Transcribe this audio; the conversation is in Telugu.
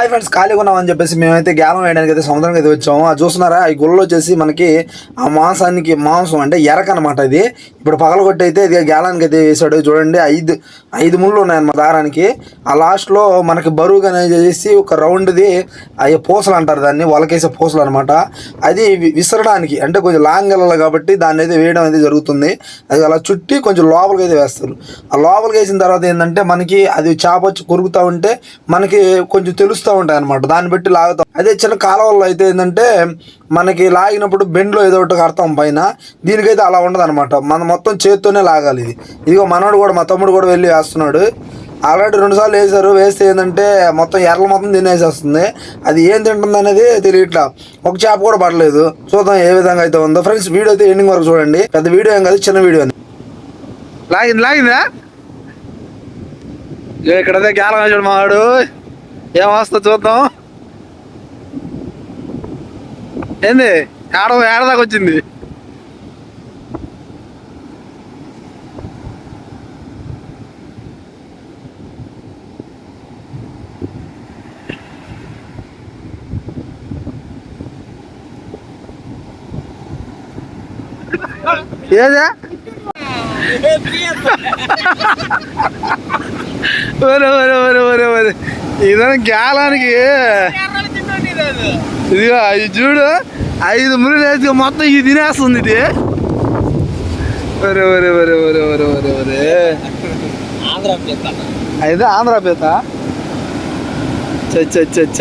హాయ్ ఫ్రెండ్స్ ఖాళీగా ఉన్నామని చెప్పేసి మేమైతే గ్యాలం వేయడానికి అయితే సముద్రానికి అయితే వచ్చాము. అది చూస్తున్నారా? ఈ గుళ్ళలో వచ్చేసి మనకి ఆ మాంసానికి మాంసం అంటే ఎరక అనమాట ఇది. ఇప్పుడు పగలగొట్టి అయితే ఇది గ్యాలానికి అయితే వేసాడు చూడండి ఐదు ఐదు ముళ్ళు ఉన్నాయన్నమాట దారానికి. ఆ లాస్ట్లో మనకి బరువుగా చేసి ఒక రౌండ్ది అవి పూసలు అంటారు దాన్ని వలకేసే పూసలు అనమాట అది విసరడానికి అంటే కొంచెం లాంగ్ వెళ్ళాలి కాబట్టి దాన్ని అయితే వేయడం అయితే జరుగుతుంది. అది అలా చుట్టి కొంచెం లోపలికి అయితే వేస్తారు. ఆ లోపలికి వేసిన తర్వాత ఏంటంటే మనకి అది చేప వచ్చి కొరుకుతూ ఉంటే మనకి కొంచెం తెలుస్తూ ఉంటాయి అనమాట దాన్ని బట్టి లాగుతాం. అదే చిన్న కాలువల్లో అయితే ఏంటంటే మనకి లాగినప్పుడు బెండ్లో ఏదో ఒకటి కడతాం పైన. దీనికైతే అలా ఉండదు అనమాట మనం మొత్తం చేత్తోనే లాగాలి ఇది. ఇదిగో మనోడు కూడా మా తమ్ముడు కూడా వెళ్ళి వేస్తున్నాడు. ఆల్రెడీ రెండు సార్లు వేసారు వేస్తే ఏంటంటే మొత్తం ఎర్రలు మొత్తం తినేసేస్తుంది. అది ఏం తింటుంది అనేది తెలియట్లా. ఒక చేప కూడా పడలేదు. చూద్దాం ఏ విధంగా అయితే ఉందో. ఫ్రెండ్స్ వీడియో అయితే ఎండింగ్ వరకు చూడండి. పెద్ద వీడియో ఏం కాదు చిన్న వీడియో లాగింది లాగిందా? ఇక్కడ ఇక్కడైతే గ్యాలం మావాడు. ఏం వస్తా చూద్దాం. ఏంది? ఏడ ఏడదాకా వచ్చింది? ఏదా? ఒరే ఒరే ఒరే ఒరే ఒరే. ఇదని గ్యాలానికి. ఇదిగో ఇది చూడు. ఐదు మురులు వేసి మొత్తం ఇది తినేస్తుంది ఇది. ఒరే ఒరే ఒరే ఒరే ఒరే ఒరే ఒరే. అయితే ఆంధ్ర పీత చచ్చ చచ్చ